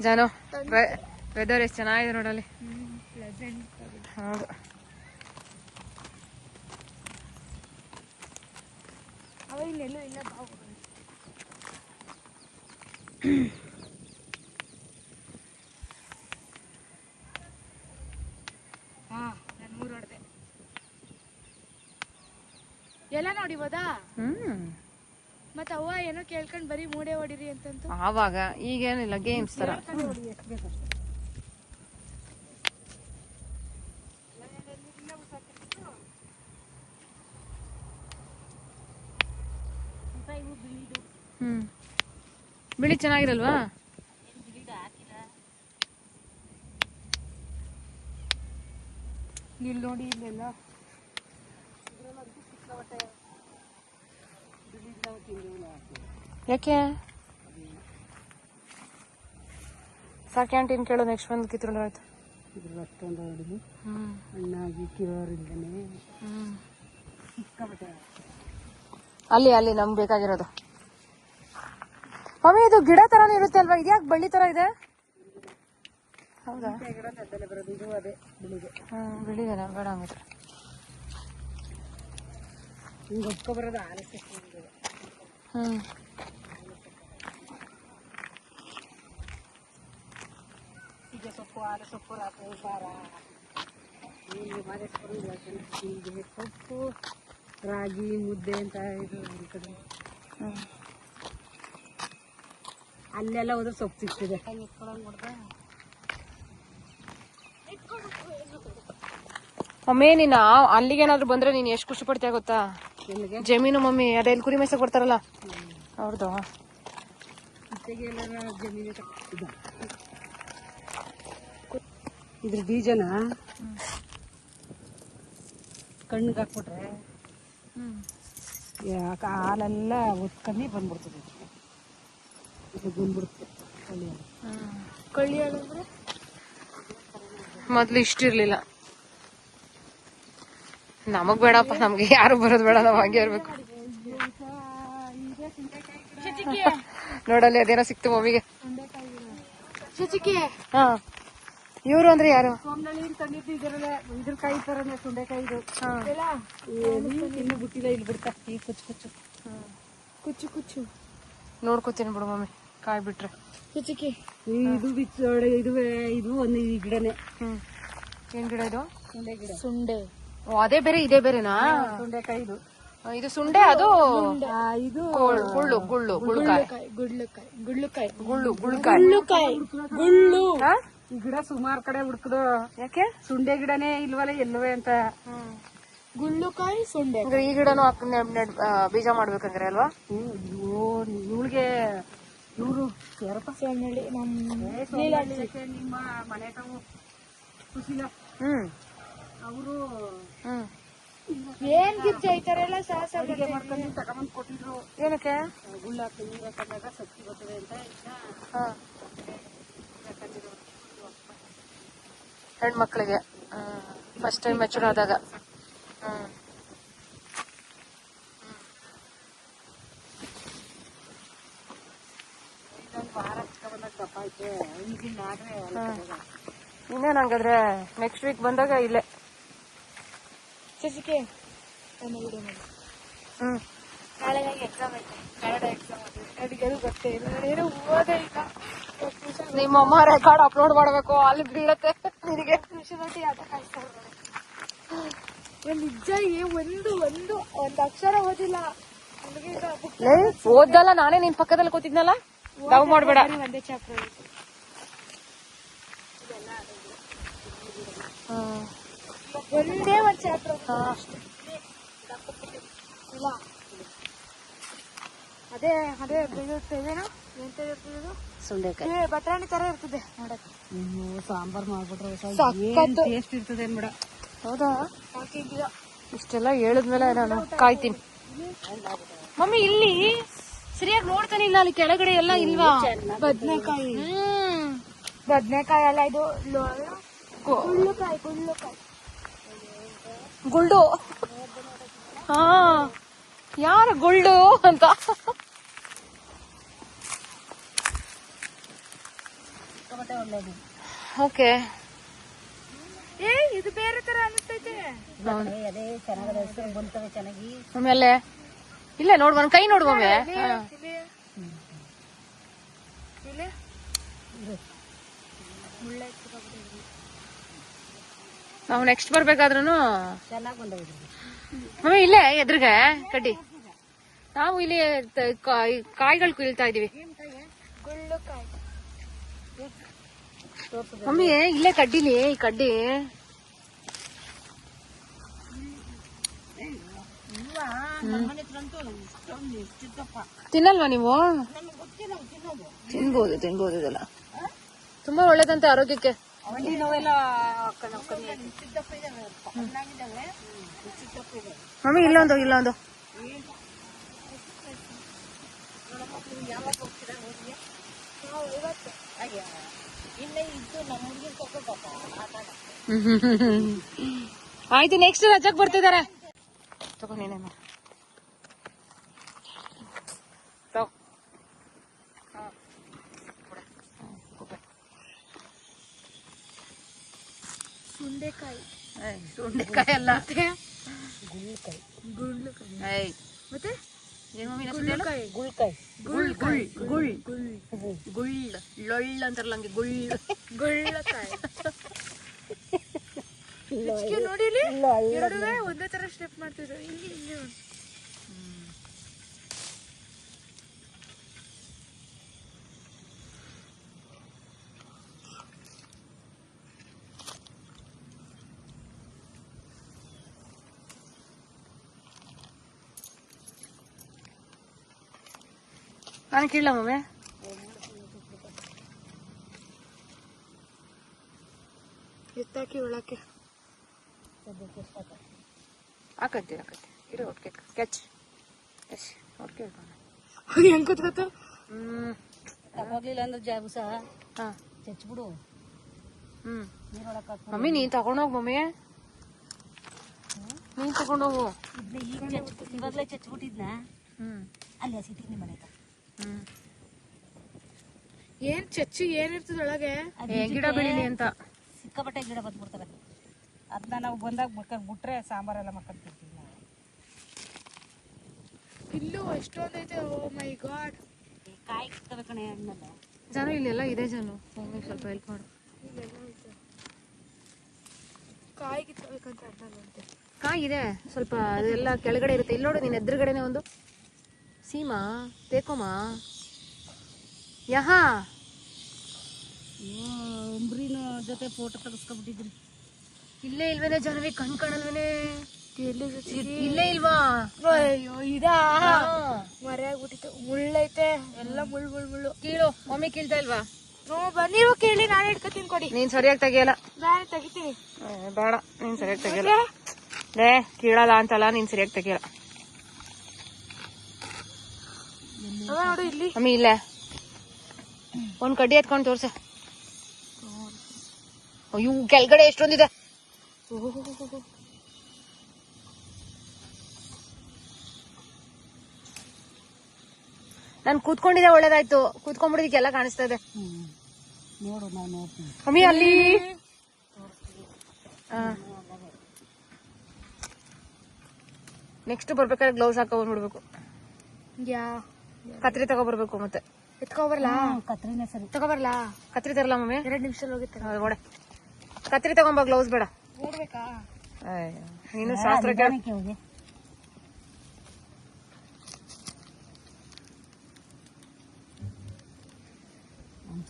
ಜಾನು weather ಎಷ್ಟು ಚೆನ್ನಾಗಿದೆ ನೋಡಲ್ಲಿ. ಹೌದು. ಎಲ್ಲ ನೋಡಿಬೋದಾ ಹ್ಮ್. ಮತ್ತೆ ಅವ್ವ ಏನೋ ಕೇಳ್ಕೊಂಡ್ ಬರೀ ಮೂಡೆ ಹೊಡಿರಿ ಅಂತಂತು. ಆವಾಗ ಈಗೇನಿಲ್ಲ ಗೇಮ್ಸ್ ತರ. ಹ್ಮ್. ಬಿಳಿ ಚೆನ್ನಾಗಿರಲ್ವಾ? ಇಲ್ಲಿ ನೋಡಿ ಇಲ್ಲೆಲ್ಲ. ಯಾಕೆ? ಸರ್ ಕ್ಯಾಂಟೀನ್ ಕೇಳೋ ನೆಕ್ಸ್ಟ್ ಬಂದು ಕಿತ್ಕೊಂಡು ಆಯ್ತು ಇದ್ರ ಅಷ್ಟೊಂದು ಹೊಡೆದು ಹ್ಮ್. ಹಣ್ಣಾಗಿ ಕಿರೋರಿಂದನೇ ಹ್ಮ್. ಅಲ್ಲಿ ಅಲ್ಲಿ ನಮ್ಗೆ ಬೇಕಾಗಿರೋದು. ಮಮ್ಮಿ ಇದು ಗಿಡ ತರನೇ ಇರುತ್ತೆ ಅಲ್ವಾ? ಇದ್ಯಾಕೆ ಬಳ್ಳಿ ತರ ಇದೆ? ಹೌದಾ? ಗಿಡ ನೆದ್ದಲೆ ಬರೋದು ಇದು ಅದೇ ಬಿಳಿಗೆ ಹ್ಮ್ ಬಿಳಿದೇನ ಬೇಡ ಹಂಗಿದ್ರೆ. ಹಿಂಗೆ ಒಪ್ಕೊ ಬರೋದು ಈಗ ಸೊಪ್ಪು ಸೊಪ್ಪು ಮಾದೇಶ್ವರ ಸೊಪ್ಪು ರಾಗಿ ಮುದ್ದೆ ಅಂತ ಇದು ಅಲ್ಲೆಲ್ಲ ಹೋದ್ರೆ ಸೊಪ್ಪು ಸಿಗ್ತದೆ ಒಮ್ಮೆ ನೀನು ಅಲ್ಲಿಗೇನಾದ್ರು ಬಂದ್ರೆ ನೀನ್ ಎಷ್ಟು ಖುಷಿ ಪಡ್ತೀಯ ಗೊತ್ತಾ? ಜಮೀನು ಮಮ್ಮಿ ಅದೇ ಇಲ್ಲಿ ಕುರಿ ಮೇಸ ಕೊಡ್ತಾರಲ್ಲ ಅವ್ರದ್ದು. ಇದ್ರ ಬೀಜನ? ಕಣ್ಣಿಗೆ ಹಾಕ್ಬಿಟ್ರೆ? ಯಾಕೆ ಹಾಲೆಲ್ಲ ಒತ್ಕಮ್ಮಿ ಬಂದ್ಬಿಡ್ತದೆ. ಇದು ಬಂದ್ಬಿಡುತ್ತೆ ಕಳ್ಳಿ ಕಳ್ಳಿ ಅಂದ್ರೆ? ಮೊದ್ಲು ಇಷ್ಟಿರ್ಲಿಲ್ಲ ನಮಗ್ ಬೇಡಪ್ಪ ನಮ್ಗೆ ಯಾರು ಬರೋದು ಬೇಡ ನಾವ್ ಹಂಗೆ ಇರ್ಬೇಕು. ನೋಡಲ್ಲಿ ಅದೇನೋ ಸಿಕ್ತು ಮಮ್ಮಿಗೆ. ಹಾ. ಇವ್ರು ಅಂದ್ರೆ ಯಾರು? ಇದ್ರ ಕಾಯಿ ತರನೇ ಸುಂಡೆಕಾಯಿ. ಇನ್ನು ಬಿಟ್ಟಿಲ್ಲ ಇಲ್ಲಿ ಬಿಡ್ತಾ. ಈ ಕುಚ್ಚು ಕುಚ್ಚು. ಕುಚ್ಚು ಕುಚ್ಚು. ನೋಡ್ಕೊತೀನಿ ಬಿಡು ಮಮ್ಮಿ ಕಾಯಿ ಬಿಟ್ರೆ. ಶಚಿಕೆ. ಇದು ಬಿಚ್ಚೋಡೆ ಇದುವೇ ಇದು ಒಂದು ಈ ಗಿಡನೇ. ಹ್ಮ್. ಏನ್ ಗಿಡ ಇದು? ಸುಂಡೆ ಗಿಡ. ಸುಂಡೆ. ಓ ಅದೇ ಬೇರೆ ಇದೇ ಬೇರೆನಾ? ಸುಂಡೆಕಾಯಿ ಇದು. ಇದು ಸುಂಡೆ ಅದು ಆ, ಇದು ಗುಳ್ಳು ಗುಳ್ಳು ಗುಳ್ಳು ಗುಳ್ಳುಕಾಯಿ. ಗುಳ್ಳುಕಾಯಿ ಗುಳ್ಳುಕಾಯಿ ಗುಳ್ಳು ಗುಳ್ಳುಕಾಯಿ. ಗುಳ್ಳುಕಾಯಿ. ಗುಳ್ಳು. ಹಾ? ಈ ಗಿಡ ಸುಮಾರು ಕಡೆ ಹುಡುಕದು. ಯಾಕೆ? ಸುಂಡೆ ಗಿಡನೇ ಇಲ್ವಲ್ಲ ಎಲ್ಲವೇ ಅಂತ. ಗುಳ್ಳುಕಾಯಿ ಸುಂಡೆ. ಅಂದ್ರೆ ಈ ಗಿಡನು ಹಾಕ್ ನೆಡ್- ನೆಡ್- ಆ, ಬೀಜ ಮಾಡ್ಬೇಕಂದ್ರೆ ಅಲ್ವಾ? ಇವಳಿಗೆ ಇವರು ಯಾರಪ್ಪ ಸೊನ್ನಳ್ಳಿ ನಮ್ಮ ನಿಮ್ಮ ಮನೆ ತಾವು ಹ್ಮ್. ಏನ್ ಗಿರ್ಜಿ ಐತಾರೆಲ್ಲ ಸಾಹಸ ಅಡಿಗೆ ಮಾಡ್ಕೊಂಡು ತಗೊಂಬಂದು ಕೊಟ್ಟಿದ್ರು. ಏನಕ್ಕೆ? ಗುಳ್ಳ ನೀರು ಹಾಕೊಂಡಾಗ ಶಕ್ತಿ ಬರ್ತದೆ ಅಂತ ಹೆಣ್ಮಕ್ಳಿಗೆ. ಫಸ್ಟ್ ಟೈಮ್ ಮೆಚೂರ್ ಆದಾಗ. ಹ್ಮ್ ಇನ್ನೇನ್ ಹಂಗಾದ್ರೆ ನೆಕ್ಸ್ಟ್ ವೀಕ್ ಬಂದಾಗ ಇಲ್ಲೇ. ಶಚಿಕೆ ನನ್ನ ವಿಡಿಯೋ ಮಾಡಿ ಹ್ಮ್. ನಾಳೆ ನಂಗೆ ಎಕ್ಸಾಮ್ ಐತೆ. ಕನ್ನಡ ಎಕ್ಸಾಮ್ ಅದು ಗೊತ್ತೇ ಇಲ್ಲ. ಏನೋ ಓದೇ ಇಲ್ಲ. ನಿಮ್ಮಮ್ಮ ರೆಕಾರ್ಡ್ ಅಪ್ಲೋಡ್ ಮಾಡ್ಬೇಕು ಅಲ್ಲಿ ಬೀಳತ್ತೆ. ನಿನಗೆ. ಕೃಷ್ಣಟಿ ಅದ ಕಾಯಿಸ್ತಾ ನಿಜ ಏ ಒಂದು ಒಂದು ಒಂದು ಅಕ್ಷರ ಓದಿಲ್ಲ. ಓದ್ದಲ್ಲ ನಾನೇ ನಿನ್ ಪಕ್ಕದಲ್ಲಿ ಕೂತಿದ್ನಲ್ಲ? ಡವ್ ಮಾಡ್ಬೇಡ. ಒಂದೇ ಚಾಪ್ಟರ್. ಒಂದೇ ಒಂದು ಚಾಪ್ಟರ್ ಇಲ್ಲ ಅದೇ ಅದೇ ಬೆಳೆಯುತ್ತೆ ಇದೇನೋ? ಎಂತ ಇರ್ತದೆ ಸುಂಡೆಕಾಯಿ. ಬಟಾಣಿ ತರ ಇರ್ತದೆ ನೋಡಕ್ಕೆ. ಸಾಂಬಾರ್ ಮಾಡ್ಬಿಟ್ರೆ ಸಖತ್ತು. ಟೇಸ್ಟ್ ಇರ್ತದೆ ಅನ್ಬಿಡ. ಹೌದಾ? ಹಾಕಿದ್ದೀರ ಇಷ್ಟೆಲ್ಲ ಹೇಳಿದ್ಮೇಲೆ ನಾನು ಕಾಯ್ತೀನಿ. ಮಮ್ಮಿ ಇಲ್ಲಿ ಸರಿಯಾಗಿ ನೋಡ್ತಾನೆ ಇಲ್ಲ ಅಲ್ಲಿ ಕೆಳಗಡೆ ಎಲ್ಲ ಇಲ್ವಾ? ಬದ್ನೆಕಾಯಿ. ಹ್ಮ್. ಬದ್ನೆಕಾಯಿ ಅಲ್ಲ ಇದು? ಗುಳ್ಳುಕಾಯಿ ಗುಳ್ಳುಕಾಯಿ. ಗುಳ್ಳು. ಹಾ. ಯಾರ ಗುಳ್ಳು ಅಂತ. ಓಕೆ. ಏ ಇದು ಬೇರೆ ತರ ಅನಿಸ್ತೈತೆ. ಚೆನ್ನಾಗಿ. ಆಮೇಲೆ ಇಲ್ಲ ನೋಡುವ ಕೈ ನೋಡ್ಬೊಮ್ಮೆ ನಾವು ನೆಕ್ಸ್ಟ್ ಬರ್ಬೇಕಾದ್ರೂ ಚೆನ್ನಾಗಿ. ಮಮ್ಮಿ ಇಲ್ಲೇ, ಎದುರುಗೆ, ಕಡ್ಡಿ. ನಾವು ಇಲ್ಲಿ, ತ- ಕಾಯ್- ಕಾಯಿಗಳು ಕೀಳ್ತಾ ಇದೀವಿ ಗುಳ್ಳು ಕಾಯಿ ಮಮ್ಮಿ, ಇಲ್ಲೇ ಕಡ್ಡಿಲಿ, ಈ ಕಡ್ಡಿ. ತಿನ್ನಲ್ವಾ ನೀವು? ತಿನ್ಬೋದು ತಿನ್ಬೋದು ಇದೆಲ್ಲ. ತುಂಬಾ ಒಳ್ಳೇದಂತೆ ಆರೋಗ್ಯಕ್ಕೆ. ಮಂಡಿ ನೋವೆಲ್ಲ. ಮಮ್ಮಿ ಇಲ್ಲೊಂದು ಇಲ್ಲೊಂದು. ಆಯ್ತು ನೆಕ್ಸ್ಟ್ ರಜಕ್ ಬರ್ತಿದಾರೆ. ತಗೋ ನೀನೇ ಮಾಡು. ತಗೋ. ಹಾ. ಕೊಡೆ. ಹಾ, ಕೊಡೆ. ಸುಂಡೆಕಾಯಿ ಏಯ್, ಸುಂಡೆಕಾಯಿ ಅಲ್ಲ. ಮತ್ತೆ? ಏನ್ ಹೇಳು? ಗುಳ್ಳುಕಾಯಿ. ಗುಳ್ಕಾಯಿ. ಗುಳ್ ಗುಳ್ ಗುಳ್. ಗುಳ್. ಲೊಳ್ಳ ಅಂತಾರಲ್ಲ ಹಂಗೆ ಗುಳ್. ಗುಳ್ಳಕಾಯಿ. ಹೆಚ್ಚಿಗೆ ನೋಡಿ ಇಲ್ಲಿ ಎರಡುವೆ ಒಂದೇ ತರ ಸ್ಟೆಪ್ ಮಾಡ್ತಿದ್ರು ಇಲ್ಲಿ ಇಲ್ಲಿ ನಾನು ಕೇಳಲ್ಲ ಮಮ್ಮೆ ಎತ್ತಾಕಿ ಒಳಕ್ಕೆ ಹಾಕಂತಿ ಹಾಕಂತಿ ಇರೋ ಒಟ್ಟಿಗೆ ಕ್ಯಾಚ್ ಎಸ್ ಒಟ್ಟಿಗೆ ಅದು ಹೆಂಗ್ ಕೂತ್ಕೋತ ಹ್ಮ್ ತಗೋಗ್ಲಿಲ್ಲ ಅಂದ್ರೆ ಜಾಬು ಸಹ ಹಾ ಚಚ್ಬಿಡು ಹ್ಮ್ ಮಮ್ಮಿ ನೀನ್ ತಗೊಂಡೋಗ್ ಮಮ್ಮಿ ನೀನ್ ತಗೊಂಡೋಗು ಇವಾಗ್ಲೇ ಚಚ್ಬಿಟ್ಟಿದ್ನ ಹ್ಮ್ ಅಲ್ಲಿ ಹಸಿತೀನಿ ಮನೆ ಏನ್ ಚಚ್ಚಿ ಏನಿರ್ತದ ಒಳಗೆ? ಗಿಡ ಬೆಳಿಲಿ ಅಂತ. ಸಿಕ್ಕಾಪಟ್ಟೆ ಗಿಡ ಬಂದ್ಬಿಡ್ತವೆ. ಅದನ್ನ ನಾವು ಬಂದಾಗ ಬಿಟ್ಕೊಂಡು ಬಿಟ್ರೆ ಸಾಂಬಾರೆಲ್ಲ ಮಾಡ್ಕೊಂತಿರ್ತೀವಿ ನಾವು. ಇಲ್ಲೂ ಎಷ್ಟೊಂದೈತೆ ಓ ಮೈ ಗಾಡ್. ಕಾಯಿ ಕಿತ್ತವೆ ಕಣೆ ಹಣ್ಣಲ್ಲ. ಜಾನು ಇಲ್ಲೆಲ್ಲ ಇದೆ ಜನ. ಮಮ್ಮಿ ಸ್ವಲ್ಪ ಹೆಲ್ಪ್ ಮಾಡು. ಕಾಯಿ ಕಿತ್ತಬೇಕಂತ ಕಾಯಿ ಇದೆ. ಸ್ವಲ್ಪ ಅದೆಲ್ಲ ಕೆಳಗಡೆ ಇರುತ್ತೆ. ಇಲ್ಲಿ ನೋಡು ನೀನ್ ಎದುರುಗಡೆನೆ ಒಂದು. ಸೀಮಾ ತೇಕೋಮಾ. ಯಹಾ. ಅಂಬ್ರಿನ ಜೊತೆ ಫೋಟೋ ತೆಗೆಸ್ಕೊಬಿಟ್ಟಿದ್ರಿ ಇಲ್ಲೇ ಇಲ್ವೇನೆ ಜನವಿ ಕಣ್ ಕಾಣಲ್ವೇನೆ? ಇಲ್ಲೇ ಇಲ್ವಾ? ಅಯ್ಯೋ ಇದಾ? ಹಾ. ಮರೆ ಆಗ್ಬಿಟ್ಟಿತ್ತು. ಮುಳ್ಳೈತೆ ಎಲ್ಲ ಮುಳ್ಳು ಮುಳ್ಳು ಮುಳ್ಳು. ಕೀಳು ಮಮ್ಮಿ ಕೀಳ್ತಾ ಇಲ್ವಾ? ನೋ ಬನ್ನಿರು ಕೇಳಿ ನಾನು ಇಟ್ಕೊತೀನಿ ಕೊಡಿ. ನೀನ್ ಸರಿಯಾಗಿ ತೆಗಿಯಲ್ಲ. ನಾನು ತೆಗಿತೀನಿ. ಬೇಡ ನೀನ್ ಸರಿಯಾಗಿ ತೆಗಿಯಲ್ಲ. ಲೇ ಕೀಳಲ್ಲ ಅಂತಲ್ಲ ನೀನ್ ಸರಿಯಾಗಿ ತೆಗಿಯಲ್ಲ ಅವ ನೋಡು ಇಲ್ಲಿ. ಮಮ್ಮಿ ಇಲ್ಲೇ. ಒಂದು ಕಡ್ಡಿ ಎತ್ಕೊಂಡು ತೋರ್ಸ. ಅಯ್ಯೋ ಕೆಳಗಡೆ ಎಷ್ಟೊಂದಿದೆ. ನಾನ್ ಕೂತ್ಕೊಂಡಿದ್ದೆ ಒಳ್ಳೇದಾಯ್ತು. ಕೂತ್ಕೊಂಡ್ಬಿಡಿದಕ್ಕೆಲ್ಲ ಕಾಣಿಸ್ತಾ ಇದೆ. ನೋಡು ನಾನು ಮಮ್ಮಿ ಅಲ್ಲಿ. ನೆಕ್ಸ್ಟ್ ಬರ್ಬೇಕಾದ್ರೆ ಗ್ಲೌಸ್ ಹಾಕೊಂಡ್ಬಿಡ್ಬೇಕು. ಯಾ. ಕತ್ರಿ ತಗೊಬರ್ಬೇಕು ಮತ್ತೆ. ಎತ್ಕೊಬರ್ಲಾ ಕತ್ರಿನೇ ಸರಿ. ತಗೊಬರ್ಲಾ? ಕತ್ರಿ ತರಲ್ಲ ಮಮ್ಮಿ? ಎರಡ್ ನಿಮಿಷದಲ್ಲಿ ಹೋಗಿರ್ತಾರೆ ಕತ್ರಿ ತಗೊಂಬ ಗ್ಲೌಸ್ ಬೇಡ. ಅಯ್ಯೋ, ನೀನು ಶಾಸ್ತ್ರ ಕೇಳ.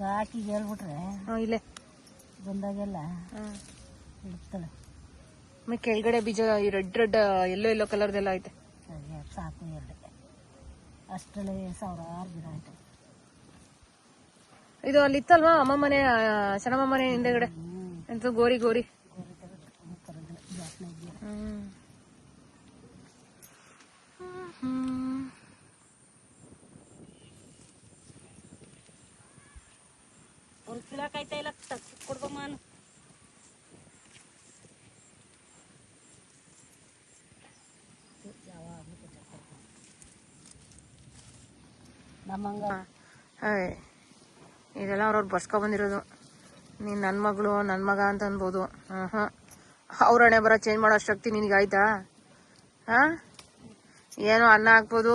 ಸಾಕಿ ಹೇಳ್ಬಿಟ್ರೆ ಇಲ್ಲೇ. ಬಂದಾಗೆಲ್ಲ. ಇಡ್ತಾಳೆ ಆಮೇಲೆ ಕೆಳಗಡೆ ಬೀಜ ಈ ರೆಡ್ ರೆಡ್ ಎಲ್ಲೋ ಎಲ್ಲೋ ಕಲರ್ದೆಲ್ಲ ಐತೆ. ಸಾಕು ಎರಡು ಅಷ್ಟರಲ್ಲಿ ಸಾವಿರಾರು ಗಿಡ ಆಯ್ತು. ಇದು ಅಲ್ಲಿ ಇತ್ತಲ್ವಾ ಅಮ್ಮ ಮನೆ ಆ, ಸಣ್ಣಮ್ಮ ಮನೆ ಹಿಂದೆಗಡೆ? ಎಂತ ಗೋರಿ ಗೋರಿ ಜಾಸ್ತಿ ಗಿಡ ಹ್ಮ್. ಹ್ಮ್. ಒಂದು ಕಿಲೋ ಕಾಯ್ತಾ ಇಲ್ಲ ತಗ್ಸಿ ಕೊಡ್ಬಮ್ಮ ನಾನು ನಮ್ಮಂಗ. ಇದೆಲ್ಲ ಅವ್ರವ್ರು ಬರ್ಸ್ಕೊ ಬಂದಿರೋದು ನೀನ್ ನನ್ ಮಗಳು ನನ್ ಮಗ ಅಂತ ಅನ್ಬೋದು. ಹ್ಮ್ ಅವ್ರ ಹಣೆ ಬರ ಚೇಂಜ್ ಮಾಡೋ ಶಕ್ತಿ ನಿನಗೆ ಆಯ್ತಾ? ಹಾ? ಏನು ಅನ್ನ ಹಾಕ್ಬೋದು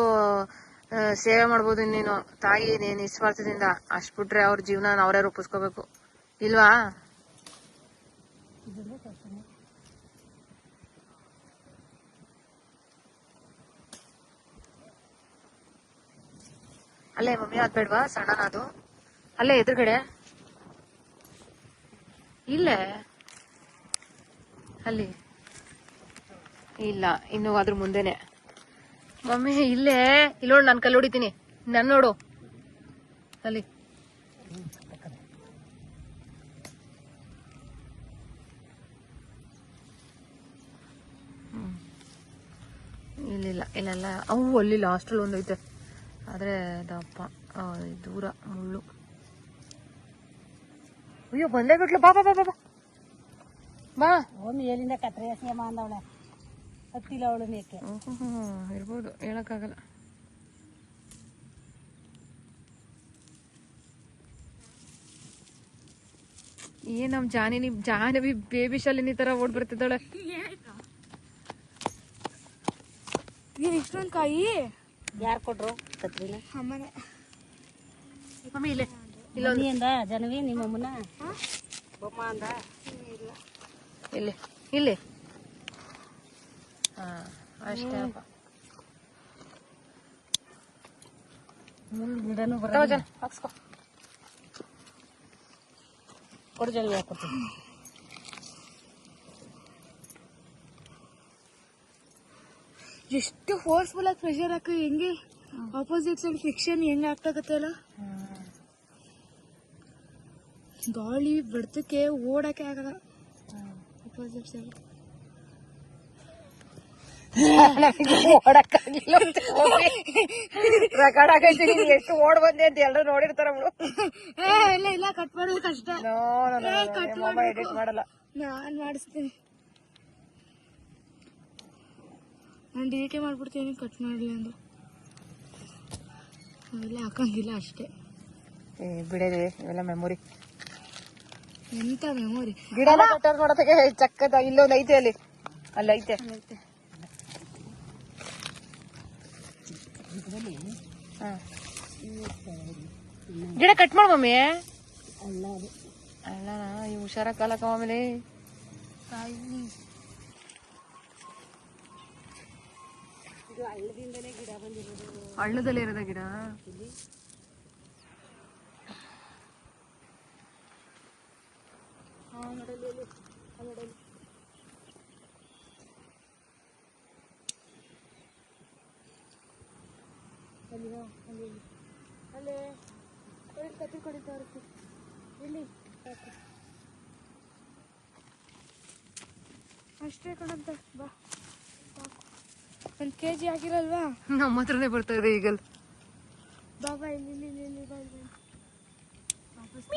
ಸೇವೆ ಮಾಡ್ಬೋದು ನೀನು ತಾಯಿ ನೀನ್ ನಿಸ್ವಾರ್ಥದಿಂದ ಅಷ್ಟು ಬಿಟ್ರೆ ಅವ್ರ ಜೀವನ ಅವರೇ ರೂಪಿಸ್ಕೋಬೇಕು. ಇಲ್ವಾ? ಅಲ್ಲೇ ಮಮ್ಮಿ ಅದ್ ಬೇಡ್ವಾ ಸಣ್ಣನ ಅದು ಅಲ್ಲೇ ಎದುರುಗಡೆ. ಇಲ್ಲೇ? ಅಲ್ಲಿ? ಇಲ್ಲ, ಇನ್ನು ಅದ್ರ ಮುಂದೆನೆ. ಮಮ್ಮಿ, ಇಲ್ಲೇ. ಇಲ್ಲೋಡು ನಾನು ಕಲ್ಲು ಹೊಡಿತೀನಿ. ನನ್ನ ನೋಡು. ಅಲ್ಲಿ. ಇಲ್ಲ ಇಲ್ಲಿಲ್ಲ, ಇಲ್ಲೆಲ್ಲ. ಅವು ಅಲ್ಲಿ ಲಾಸ್ಟಲ್ಲಿ ಒಂದೈತೆ. ಆದ್ರೆ ದಪ್ಪ. ಆ, ದೂರ ಮುಳ್ಳು. ಅಯ್ಯೋ ಬಂದೇ ಬಿಟ್ಲು ಬಾ ಬಾ ಬಾ ಬಾ. ಬಾ. ಒಂದು ಎಲ್ಲಿಂದ ಕತ್ರೆ ಸೇಮ ಅಂದವಳೆ. ಹತ್ತಿಲ್ಲ ಅವಳು ಮೇಕೆ. ಇರ್ಬೋದು. ಹೇಳಕ್ಕಾಗಲ್ಲ. ಏನ್ ನಮ್ ಜಾನಿನಿ ಜಾನವಿ ಬೇಬಿ ಶಾಲಿನಿ ತರ ಓಡ್ ಬರ್ತಿದ್ದಾಳೆ. ಇಷ್ಟೊಂದು ಕಾಯಿ? ಯಾರು ಕೊಟ್ರು? ಕತ್ರಿನ? ಅಮ್ಮನೆ ಮಮ್ಮಿ ಇಲ್ಲೇ. ಇಲ್ಲೊಂದಿಯಿಂದ ಜನವಿ ನಿಮ್ಮ ಅಮ್ಮನ? ಬೊಮ್ಮ ಅಂದ? ಇಲ್ಲಿ. ಇಲ್ಲಿ. ಹಾ ಅಷ್ಟೇ ಅಪ್ಪ. ಮುಳ್ಳು ಗಿಡನೂ ಬರ ತಗೋ ಜನ ಹಾಕ್ಸ್ಕೊ. ಕೊಡು ಜನವಿ ಹಾಕೊಡ್ತೀನಿ ಎಷ್ಟು ಫೋರ್ಸ್ಫುಲ್ ಆಗಿ ಪ್ರೆಷರ್ ಹಾಕಿ ಹೆಂಗೆ ಆಪೋಸಿಟ್ ಸೈಡ್ ಫ್ರಿಕ್ಷನ್ ಹೆಂಗೆ ಆಗ್ತಾಗತ್ತಲ್ಲ ಗಾಳಿ ಬಡ್ತಕ್ಕೆ ಓಡಕ್ಕೆ ಆಗಲ್ಲ. ಆಪೋಸಿಟ್ ಸೈಡ್ ಓಡಕ್ಕಾಗಿಲ್ಲ ರೆಕಾರ್ಡ್ ಆಗೈತಿ ನೀನ್ ಎಷ್ಟು ಓಡ್ ಬಂದೆ ಅಂತ ಎಲ್ಲರೂ ನೋಡಿರ್ತಾರ ಬಿಡು ಇಲ್ಲ ಇಲ್ಲ ಕಟ್ ಮಾಡೋದು ಕಷ್ಟ ಎಡಿಟ್ ಮಾಡಲ್ಲ. ನಾನ್ ಮಾಡಿಸ್ತೀನಿ. ನಾನು ಡಿಲೀಟೇ ಮಾಡ್ಬಿಡ್ತೀನಿ ಕಟ್ ಮಾಡಲಿ ಅಂದ್ರೆ. ಅವೆಲ್ಲ ಹಾಕಂಗಿಲ್ಲ ಅಷ್ಟೇ. ಏ ಬಿಡೇರಿ ಇವೆಲ್ಲ ಮೆಮೊರಿ ಎಂತ ಮೆಮೊರಿ ಗಿಡ ಕಟ್ಟರ್ ಮಾಡೋದಕ್ಕೆ ಚಕ್ಕದ ಇಲ್ಲೊಂದು ಐತೆ ಅಲ್ಲಿ. ಅಲ್ಲಿ ಐತೆ. ಹಾ. ಗಿಡ ಕಟ್ ಮಾಡು ಮಮ್ಮಿ. ಅಲ್ಲ ಅದು. ಅಲ್ಲ ಈ ಹುಷಾರ ಕಾಲಕ್ಕ ಹಳ್ಳದಲ್ಲಿ ಇರೋದ ಗಿಡ? ಅಲ್ಲೇ ಕತ್ತಿ ಕಡಿತಾ ಇರುತ್ತೆ ಇಲ್ಲಿ. ಅಷ್ಟೇ ಕಣಂತ. ಬಾ. ಒಂದು ಕೆ ಜಿ ಆಗಿರಲ್ವಾ? ನಮ್ಮ ಹತ್ರನೇ ಬರ್ತಾ ಇದೆ ಈಗಲ್. ಬಾಬಾ ಇಲ್ಲಿ ಇಲ್ಲಿ ಇಲ್ಲಿ ಇಲ್ಲಿ ಬಾ ಇಲ್ಲಿ. ವಾಪಸ್